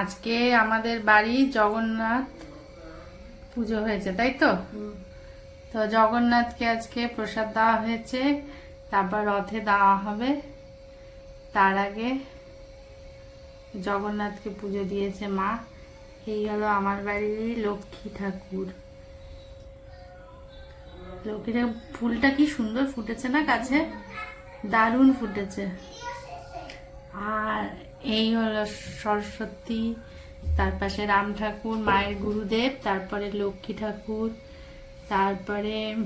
আজকে আমাদের বাড়ি জগন্নাথ পুজো হয়েছে তাই তো? তো জগন্নাথকে আজকে প্রসাদ দেওয়া হয়েছে তারপর রথে দেওয়া হবে। তার আগে জগন্নাথকে পুজো দিয়েছে মা। এই হলো আমার বাড়ির লক্ষ্মী ঠাকুর। লক্ষ্মী ঠাকুর ফুলটা কি সুন্দর ফুটেছে না কাছে দারুণ ফুটেছে। আর এই হলো সরস্বতী, তার পাশে রাম ঠাকুর, মায়ের গুরুদেব, তারপরে লক্ষ্মী ঠাকুর, তারপরে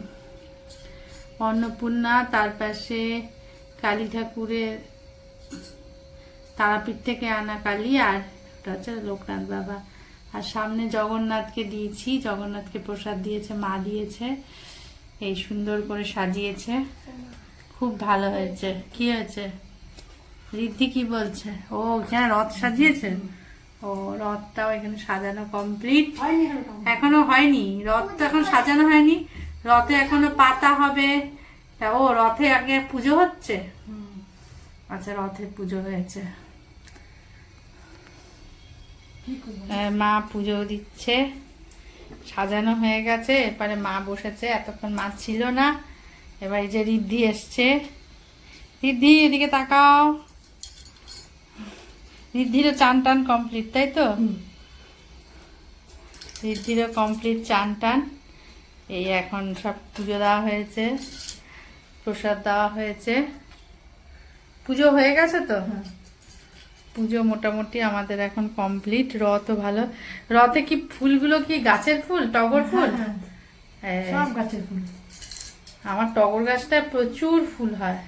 অন্নপূর্ণা, তার পাশে কালী ঠাকুরের তারাপীঠ থেকে আনা কালী আর হচ্ছে লোকনাথ বাবা। আর সামনে জগন্নাথকে দিয়েছি, জগন্নাথকে প্রসাদ দিয়েছে, মা দিয়েছে, এই সুন্দর করে সাজিয়েছে। খুব ভালো হয়েছে। কি হয়েছে? রিদ্ধি কি বলছে? ও এখানে রথ সাজিয়েছে। ও রথটাও এখানে সাজানো কমপ্লিট এখনও হয়নি। রথ তো এখন সাজানো হয়নি। রথে এখনও পাতা হবে। তা ও রথে আগে পুজো হচ্ছে? আচ্ছা রথে পুজো হয়েছে। মা পুজো দিচ্ছে। সাজানো হয়ে গেছে। এরপরে মা বসেছে। এতক্ষণ মা ছিল না। এবার এই যে রিদ্ধি এসছে। রিদ্ধি এদিকে তাকাও। রিদ্ধিরও চান টান কমপ্লিট তাই তো? হুম। রিদ্ধিরও কমপ্লিট চান টান। এই এখন সব পুজো দেওয়া হয়েছে প্রসাদ দেওয়া হয়েছে। পুজো হয়ে গেছে তো? হ্যাঁ। পুজো মোটামুটি আমাদের এখন কমপ্লিট রথও ভালো। রথে কি ফুলগুলো কি গাছের ফুল টগর ফুল? হ্যাঁ, হ্যাঁ। সব গাছের ফুল। আমার টগর গাছটায় প্রচুর ফুল হয়।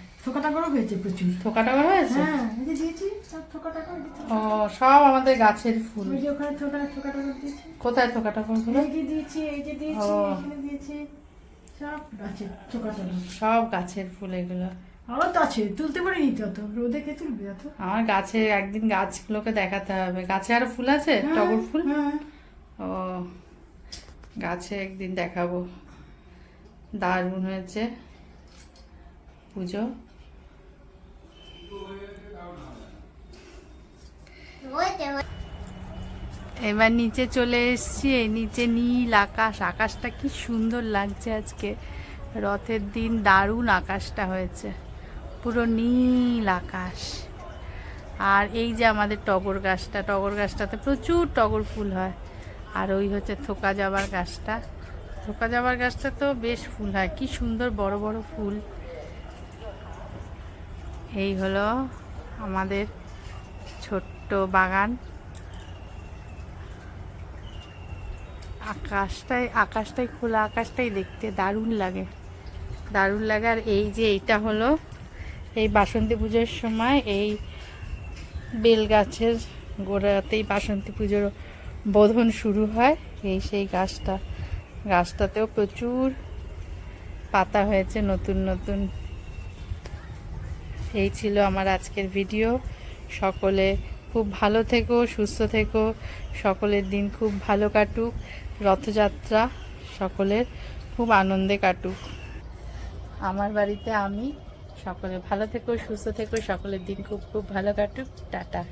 হয়েছে প্রচুর। থোকা হয়েছে? হ্যাঁ এই যে দিয়েছি সব ও সব আমাদের গাছের ফুল। ওই যে ওখানে থোকা থোকা দিয়েছি। কোথায় থোকা টগর এই যে দিয়েছি এই যে দিয়েছি এখানে দিয়েছি। সব গাছের থোকা সব গাছের ফুল এগুলো। তো আছে তুলতে অত রোদে কে তুলবে অত আমার গাছে একদিন গাছগুলোকে দেখাতে হবে। গাছে আরও ফুল আছে? টগর ফুল? হ্যাঁ। ও গাছে একদিন দেখাবো। দারুণ হয়েছে। পুজো। এবার নিচে চলে এসেছি নিচে নীল আকাশ। আকাশটা কি সুন্দর লাগছে আজকে। রথের দিন দারুণ আকাশটা হয়েছে। পুরো নীল আকাশ। আর এই যে আমাদের টগর গাছটা, টগর গাছটাতে প্রচুর টগর ফুল হয়। আর ওই হচ্ছে থোকা যাবার গাছটা। থোকা যাবার গাছটা তো বেশ ফুল হয়। কি সুন্দর বড় বড় ফুল। এই হলো আমাদের ছোট্ট বাগান। আকাশটাই আকাশটাই খোলা আকাশটাই দেখতে দারুণ লাগে। দারুণ লাগে। আর এই যে এইটা হলো এই বাসন্তী পুজোর সময় এই বেল গাছের গোড়াতেই বাসন্তী পুজোর বোধন শুরু হয়। এই সেই গাছটা, গাছটাতেও প্রচুর পাতা হয়েছে নতুন নতুন। এই ছিল আমার আজকের ভিডিও। সকলে খুব ভালো থেকো, সুস্থ থেকো। সকলের দিন খুব ভালো কাটুক। রথযাত্রা সকলের খুব আনন্দে কাটুক। আমার বাড়িতে আমি সকলে ভালো থেকো, সুস্থ থেকো। সকলের দিন খুব খুব ভালো কাটুক। টাটা।